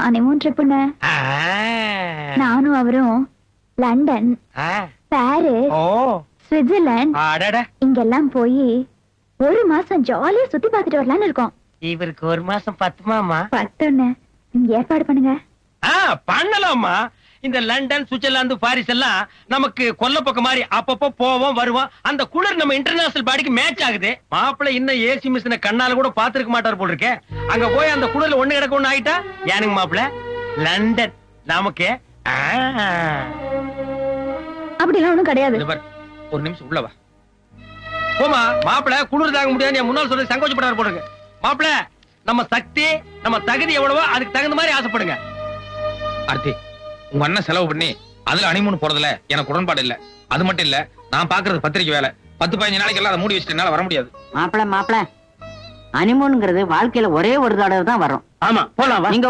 Honeymoon ட்ரிப்புண்ணே ஆ. நானும் அவரும் London. Paris Switzerland இங்கெல்லாம் போய் ஒரு மாசம் ஜாலியா சுத்தி பார்த்துட்டு வரலாம்னு இருக்கோம். இவருக்கு ஒரு மாசம் பத்துமாமா? பத்தொன்னு. ஏற்பாடு பண்ணுங்க. பண்ணலாமா? இந்த லண்டன் சுவிட்சர்லாந்து பாரிஸ் எல்லாம் நமக்கு கொல்ல பக்கம் மாதிரி அப்பப்போ போவோம் வருவோம். அந்த குளிர் நம்ம இன்டர்நேஷனல் பாடிக்கு மேட்ச் ஆகுது. மாப்பிள்ளை இன்னும் ஏசி மிஷினை கண்ணால கூட பாத்துருக்க மாட்டார் போல் இருக்கே அங்க போய் அந்த குளிர்ல ஒண்ணு கிடக்க ஒண்ணு ஆயிட்டா? ஏனுங்க மாப்பிள்ளை? லண்டன். நமக்கு ஆ. அப்படிலாம் ஒண்ணும் கிடையாது. ஒரு நிமிஷம் உள்ள வா. போமா மாப்பிள குளிர் தாங்க முடியாது. என் முன்னால் சொல்றது சங்கோச்சப்படாரு போடுங்க மாப்பிள நம்ம சக்தி நம்ம தகுதி எவ்வளவோ அதுக்கு தகுந்த மாதிரி ஆசைப்படுங்க. ஆர்த்தி உங்க அண்ணன் செலவு பண்ணி அதுல அனிமூன் போறதுல எனக்கு உடன்பாடு இல்ல. அது மட்டும் இல்ல நான் பாக்குறது பத்திரிக்கை வேலை. பத்து பதினஞ்சு நாளைக்கு எல்லாம் அதை மூடி வச்சுட்டு என்னால வர முடியாது. மாப்பிள மாப்பிள. அனிமோனுங்கிறது வாழ்க்கையில ஒரே ஒரு தடவை தான் வரும். ஆமா போலாம் நீங்க